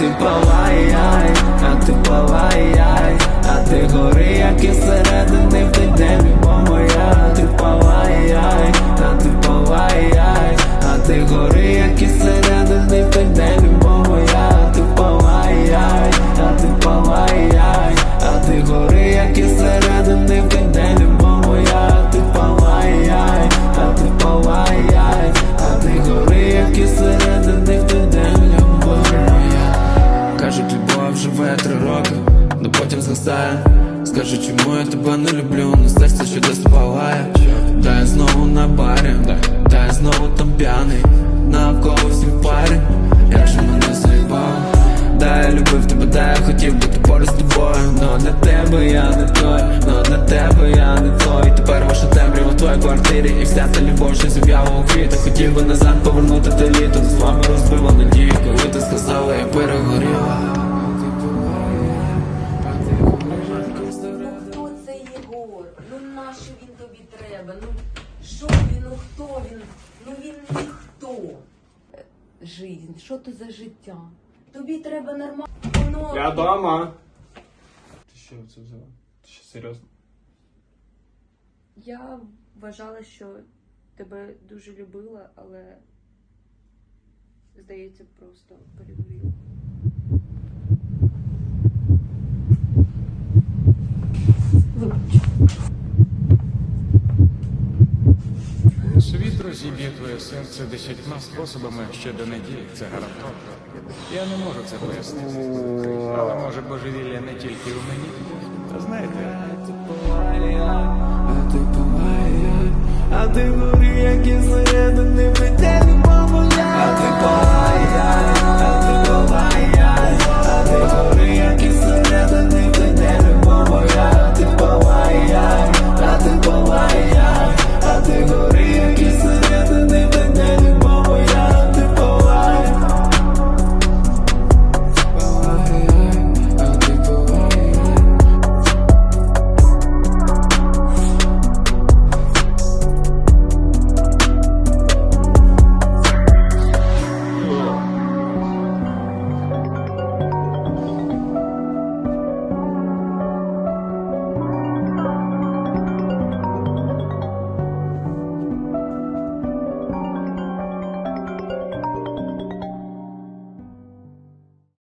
ти палай, ай, а ти палай, ай, а ти гори, як і середини в тебе моя, ти палай, ай. Згасає. Скажи, чому я тебе не люблю, на серце що десь палає. Та я знову на барі, та я знову там п'яний. Навколо всі в парі, як же мене заїбав. Да, я любив тебе, да, я хотів бути поруч з тобою. Но для тебе я не той, но для тебе я не той. Тепер ваша темрява в твоїй квартирі, і вся та любов, що зів'яла у квітах. Хотів би назад повернути те літо. З вами розбила надію, коли ти сказала, я перегоріла. Тобі? Ну що він? Ну хто він? Ну він ніхто. Жизнь, що то за життя? Тобі треба нормально. Воно... Я дома. Ти що це взяла? Ти що серйозно? Я вважала, що тебе дуже любила, але здається, просто перегоріла. Світ розіб'є твоє серце десятьма способами ще до неділі, це гарантовано. Я не можу це пояснити. Але може божевілля не тільки у мені. Та знаєте, А ти палає, а ти горі, як і злоєднаний не мамо,